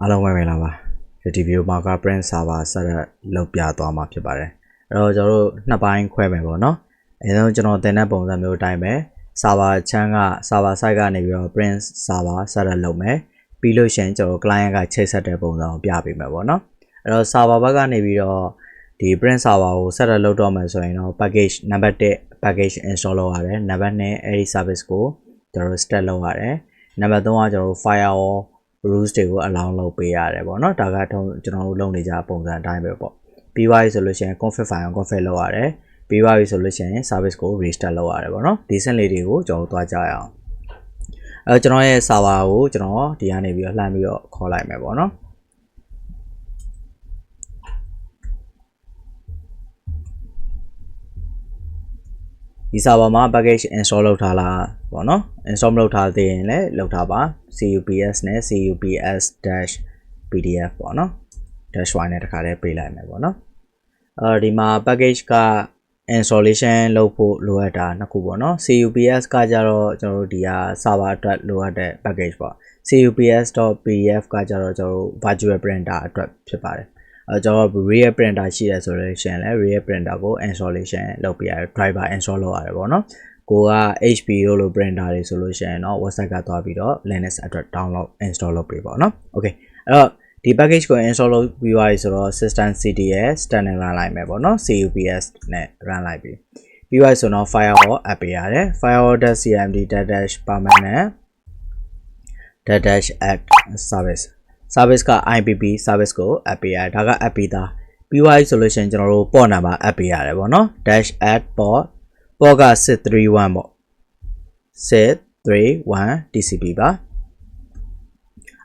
အားလုံးပဲမင်္ဂလာပါဒီဗီဒီယိုမှာက brand server ဆက်လက်လုပ်ပြသွားမှာဖြစ်ပါတယ်အဲ့တော့ကျွန်တော်တို့နှစ်ပိုင်းခွဲမယ်ပေါ့နော်အဲဒါကျွန်တော်တင်တဲ့ပုံစံမျိုးအတိုင်းပဲ server ချမ်းက server site ကနေပြီးတော့ brand server ဆက်လက်လုပ်မယ်ပြီးလို့ရှိရင်ကျွန်တော် client ကချိတ်ဆက်တဲ့ပုံစံကိုပြပေးမယ်ပေါ့နော်အဲ့တော့ server ဘက်ကနေပြီးတော့ဒီ brand server ကိုဆက်လက်လုပ်တော့မယ်ဆိုရင်တော့ package number 1 package install လုပ်ရတယ်နံပါတ်2အဲဒီ service ကိုကျွန်တော်တို့ start လုပ်ရတယ်နံပါတ်3ကကျွန်တော်တို့ firewall rules တွေကို allow လုပ်ပေးရတယ်ပေါ့နော်ဒါကကျွန်တော်တို့လုပ်နေကြပုံစံအတိုင်းပဲပေါ့ပြီးသွားပြီဆိုလို့ရှိရင် config file ကို config လုပ်ရတယ်ပြီးသွားပြီဆိုလို့ရှိရင် service ကို restart လုပ်ရတယ်ပေါ့နော်ဒီစက်လေးတွေကိုကျွန်တော်တို့သွားကြရအောင်အဲကျွန်တော်ရဲ့ server ကိုကျွန်တော်ဒီကနေပြီးတော့လှမ်းပြီးတော့ခေါ်လိုက်မယ်ပေါ့နော် ဒီ server မှာ package install လုပ်ထားလားပေါ့နော် install မလုပ်ထားသေးရင်လည်းလုပ်ထားပါ cups နဲ့ cups-pdf ပေါ့နော် dash y နဲ့တခါတည်းပေးလိုက်မယ်ပေါ့နော်အဲဒီမှာ package က installation လုပ်ဖို့လိုအပ်တာနှစ်ခုပေါ့နော် cups ကကြတော့ကျွန်တော်တို့ဒီဟာ server အတွက်လိုအပ်တဲ့ package ပေါ့ cups.pdf ကကြတော့ကျွန်တော်တို့ virtual printer အတွက်ဖြစ်ပါတယ် အဲကျွန်တော် real printer ရှိတယ်ဆိုတော့ရှင်လဲ real printer ကို installation လုပ်ပြရ driver install လုပ်ရတယ်ပေါ့နော်ကိုက HP တို့လို printer တွေဆိုလို့ရှိရင်တော့ WhatsApp ကသွားပြီးတော့ Linux အတွက် download install လုပ်ပေးပေါ့နော် okay အဲ့တော့ဒီ package ကို install လုပ်ပြီးသွားပြီဆိုတော့ system cd ရဲ့ standard run လိုက်မယ်ပေါ့နော် cups နဲ့ run လိုက်ပြီပြီးသွားဆိုတော့ firewall app ပေးရတယ် firewall.cmd-permanent dash dash add service service က IPP service ကို app ပေးရတယ်ဒါက app ပေးတာပြီးွားပြီဆိုလို့ရှိရင်ကျွန်တော်တို့ပေါ့နံပါတ် app ပေးရတယ်ပေါ့နော် dash at port port က631ပေါ့631 TCP ပါ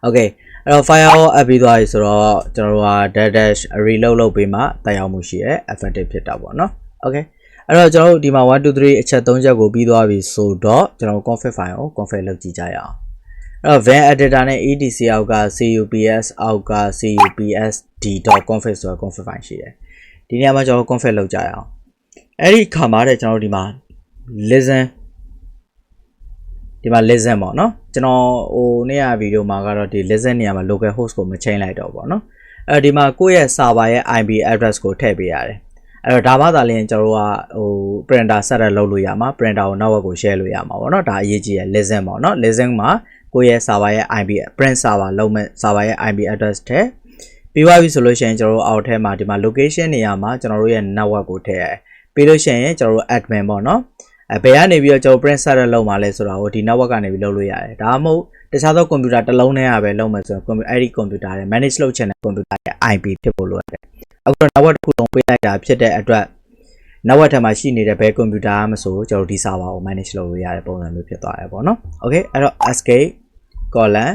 Okay အဲ့တော့ firewall app ပြီးသွားပြီဆိုတော့ကျွန်တော်တို့က dash array လောက်လောက်ပေးမှတက်ရောက်မှုရှိရဲ effective ဖြစ်တာပေါ့နော် Okay အဲ့တော့ကျွန်တော်တို့ဒီမှာ1 2 3အချက်3ချက်ကိုပြီးသွားပြီဆိုတော့ကျွန်တော် config file ကို config လုပ်ကြည့်ကြရအောင် အဲ့တော့ van editor နဲ့ etc အောက်က cups အောက်က cupsd.config ဆိုတဲ့ config file ရှိတယ်ဒီနေရာမှာကျွန်တော် config လုပ်ကြရအောင်အဲ့ဒီခါမှာတဲ့ကျွန်တော်တို့ဒီမှာ listen ဒီမှာ listen ပေါ့နော်ကျွန်တော်ဟိုနေ့ကဗီဒီယိုမှာကတော့ဒီ listen နေရာမှာ local host ကိုမချိန်လိုက်တော့ပေါ့နော်အဲဒီမှာကိုယ့်ရဲ့ server ရဲ့ IP address ကိုထည့်ပေးရတယ်အဲ့တော့ဒါမှသာလျှင်ကျွန်တော်တို့ကဟို printer setup လုပ်လို့ရမှာ printer ကိုနောက်ဘက်ကို share လို့ရမှာပေါ့နော်ဒါအရေးကြီးရ listen ပေါ့နော် listen မှာ ကိုယ့်ရဲ့ server ရဲ့ IP print server လုံးမဲ့ server ရဲ့ IP address ထည့်ပြီးသွားပြီဆိုလို့ရှိရင်ကျွန်တော်တို့အောက်ထဲမှာဒီမှာ location နေရာမှာကျွန်တော်တို့ရဲ့ network ကိုထည့်ရတယ်ပြီးလို့ရှိရင်ကျွန်တော်တို့ admin ပေါ့နော်အဲဘယ်ကနေပြီးတော့ကျွန်တော် print setup လုပ်မှာလဲဆိုတာကိုဒီ network ကနေပြီးလုပ်လို့ရတယ်ဒါမှမဟုတ်တခြားသော computer တစ်လုံးနဲ့ရပဲလုပ်မယ်ဆိုတော့အဲ့ဒီ computer ရဲ့ manage လုပ်ချင်တဲ့ computer ရဲ့ IP ဖြစ်ဖို့လိုအပ်တယ်အခုတော့ network တစ်ခုလုံးပေးလိုက်တာဖြစ်တဲ့အတွက် network ထဲမှာရှိနေတဲ့ဘယ် computer မှမဆိုကျွန်တော်ဒီ server ကို manage လုပ်လို့ရတဲ့ပုံစံမျိုးဖြစ်သွားတယ်ပေါ့နော် okay အဲ့တော့ escape colon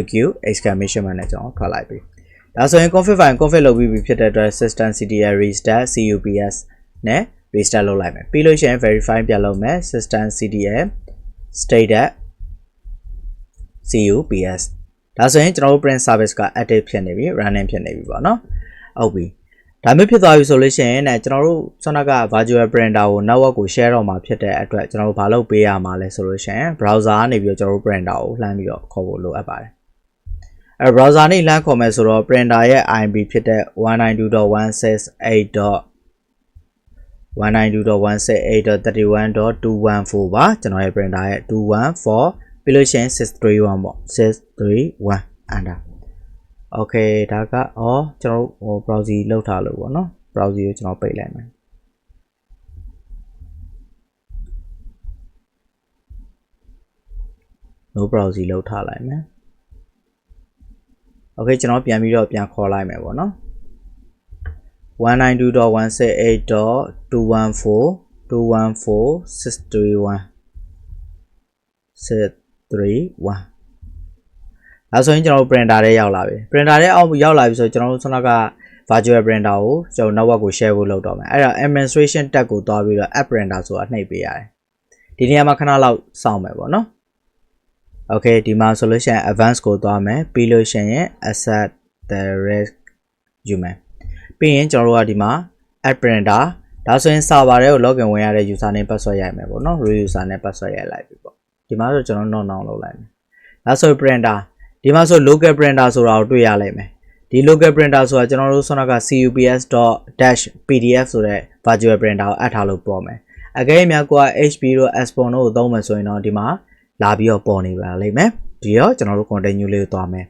wq exclamation mark နဲ့ကျွန်တော်ထွက်လိုက်ပြီဒါဆိုရင် config file config လုပ်ပြီးပြီဖြစ်တဲ့အတွက် system ctl restart cups နဲ့ restart လုပ်လိုက်မယ်ပြီးလို့ရှိရင် verify ပြန်လုပ်မယ် system ctl state cups ဒါဆိုရင်ကျွန်တော်တို့ print service က active ဖြစ်နေပြီ running ဖြစ်နေပြီပေါ့နော်ဟုတ်ပြီ ဒါမျိုးဖြစ်သွားပြီဆိုလို့ရှိရင်ねကျွန်တော်တို့ဆောနက virtual printer ကို network ကို share တော့မှာဖြစ်တဲ့အတွက်ကျွန်တော်တို့ဘာလုပ်ပေးရမှာလဲဆိုလို့ရှိရင် browser ကနေပြီးတော့ကျွန်တော်တို့ printer ကိုလှမ်းပြီးတော့ခေါ်ဖို့လိုအပ်ပါတယ်အဲ browser နဲ့လှမ်းခေါ်မယ်ဆိုတော့ printer ရဲ့ IP ဖြစ်တဲ့ 192.168. 192.168.31.214ပါကျွန်တော်ရဲ့ printer ရဲ့214ပြီးလို့ရှိရင်631ပေါ့631 enter okay ဒါကဩကျွန်တော်ဟို browser လောက်ထားလို့ပေါ့နော် browser ကိုကျွန်တော်ပိတ်လိုက်မယ် no browser လောက်ထားလိုက်မယ် okay ကျွန်တော်ပြန်ပြီးတော့ပြန်ခေါ်လိုက်မယ်ပေါ့နော်192.168.214.214.631 631 ဒါဆိုရင်ကျွန်တော်တို့ printer ထဲရောက်လာပြီ printer ထဲအောက်ရောက်လာပြီဆိုကျွန်တော်တို့ခုနက virtual printer ကိုကျွန်တော် network ကို share ဖို့လုပ်တော့မယ်အဲ့ဒါ administration tab ကိုတွားပြီးတော့ app printer ဆိုတာနှိပ်ပေးရတယ်ဒီနေရာမှာခဏလောက်စောင့်မယ်ပေါ့နော် okay ဒီမှာဆိုလို့ရှိရင် advanced ကိုသွားမယ်ပြီးလို့ရှိရင် asset the rest ယူမယ်ပြီးရင်ကျွန်တော်တို့ကဒီမှာ app printer ဒါဆိုရင် server တွေကို login ဝင်ရတဲ့ user name password ရိုက်မယ်ပေါ့နော် root user နဲ့ password ရိုက်လိုက်ပြီပေါ့ဒီမှာဆိုကျွန်တော် not now လုပ်လိုက်မယ်ဒါဆို printer ဒီမှာဆို local printer ဆိုတာကိုတွေ့ရလိမ့်မယ်ဒီ local printer ဆိုတာကျွန်တော်တို့ဆောနာက cups.pdf ဆိုတဲ့ virtual printer ကိုအပ်ထားလို့ပေါ်မယ်အကယ်၍များကိုက HP တို့ Aspon တို့ကိုသုံးမယ်ဆိုရင်တော့ဒီမှာလာပြီးတော့ပေါ်နေပါလိမ့်မယ်ဒီတော့ကျွန်တော်တို့ continue လေးကိုသွားမယ်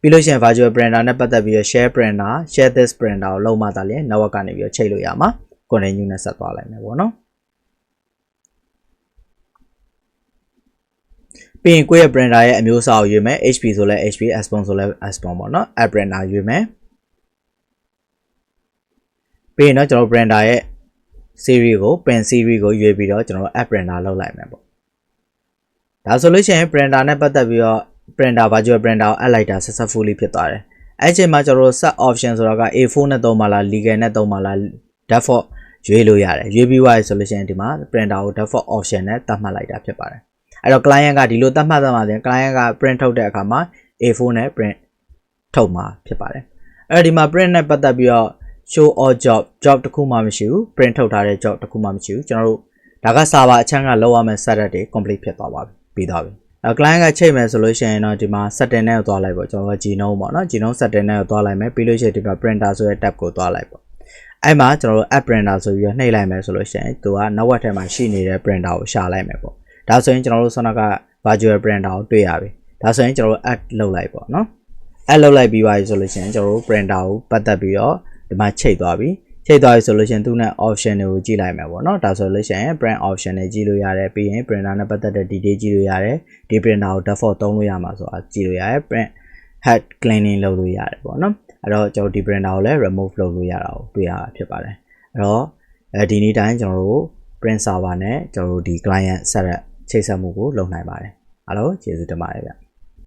ပြီးလို့ရှိရင် virtual printer နဲ့ပတ်သက်ပြီးတော့ share printer share this printer ကိုလုံးမသားလျင် network ကနေပြီးတော့ချိန်လို့ရမှာ continue နဲ့ဆက်သွားလိုက်မယ်ပေါ့နော် ပြီးရင်ကိုယ့်ရဲ့ printer ရဲ့အမျိုးအစားကိုရွေးမယ် HP ဆိုလဲ HP Aspon ဆိုလဲ Aspon ပေါ့နော် app printer ရွေးမယ်ပြီးရင်တော့ကျွန်တော် printer ရဲ့ series ကို pen series ကိုရွေးပြီးတော့ကျွန်တော် app printer လောက်လိုက်မယ်ပေါ့ဒါဆိုလို့ရှိရင် printer နဲ့ပတ်သက်ပြီးတော့ printer virtual printer ကိုအပ်လိုက်တာ successfully ဖြစ်သွားတယ်အဲ့ချိန်မှာကျွန်တော် set option ဆိုတော့က A4 နဲ့သုံးပါလား legal နဲ့သုံးပါလား default ရွေးလို့ရတယ်ရွေးပြီးသွားပြီဆိုလို့ရှိရင်ဒီမှာ printer ကို default option နဲ့သတ်မှတ်လိုက်တာဖြစ်ပါတယ် အဲ့တော့ client ကဒီလိုသတ်မှတ်သတ်မှတ်တယ် client က print ထုတ်တဲ့အခါမှာ A4 နဲ့ print ထုတ်မှာဖြစ်ပါတယ်အဲ့တော့ဒီမှာ print နဲ့ပတ်သက်ပြီးတော့ show all job job တခုမှမရှိဘူး print ထုတ်ထားတဲ့ job တခုမှမရှိဘူးကျွန်တော်တို့ဒါက server အချမ်းကလောက်ရမယ့် setup တွေ complete ဖြစ်သွားပါပြီပြီးသွားပြီအဲ client ကချိန်မယ်ဆိုလို့ရှိရင်တော့ဒီမှာ setting နဲ့ကိုသွားလိုက်ပေါ့ကျွန်တော်က genome ပေါ့နော် genome setting နဲ့ကိုသွားလိုက်မယ်ပြီးလို့ရှိရင်ဒီမှာ printer ဆိုတဲ့ tab ကိုသွားလိုက်ပေါ့အဲ့မှာကျွန်တော်တို့ app printer ဆိုပြီးတော့နှိပ်လိုက်မယ်ဆိုလို့ရှိရင်သူက network ထဲမှာရှိနေတဲ့ printer ကိုရှာလိုက်မယ်ပေါ့ ဒါဆိုရင်ကျွန်တော်တို့ဆောနာက virtual printer ကိုတွေ့ရပြီဒါဆိုရင်ကျွန်တော်တို့ add လုပ်လိုက်ပေါ့နော် add လုပ်လိုက်ပြီးပါပြီဆိုလို့ရှိရင်ကျွန်တော်တို့ printer ကိုပတ်သက်ပြီးတော့ဒီမှာချိန်သွားပြီချိန်သွားပြီဆိုလို့ရှိရင်သူနဲ့ option တွေကိုကြည့်လိုက်မယ်ပေါ့နော်ဒါဆိုလို့ရှိရင် print option တွေကြည့်လို့ရတယ်ပြီးရင် printer နဲ့ပတ်သက်တဲ့ detail ကြည့်လို့ရတယ်ဒီ printer ကို default သုံးလို့ရမှာဆိုတာကြည့်လို့ရတယ် print head cleaning လုပ်လို့ရတယ်ပေါ့နော်အဲ့တော့ကျွန်တော်ဒီ printer ကိုလည်း remove လုပ်လို့ရတာကိုတွေ့ရတာဖြစ်ပါတယ်အဲ့တော့အဲဒီနေ့တိုင်းကျွန်တော်တို့ print server နဲ့ကျွန်တော်တို့ဒီ client ဆက်ရက် ချိတ်ဆက်မှုကိုလုပ်နိုင်ပါတယ်အားလုံးကျေးဇူးတင်ပါတယ်ဗျ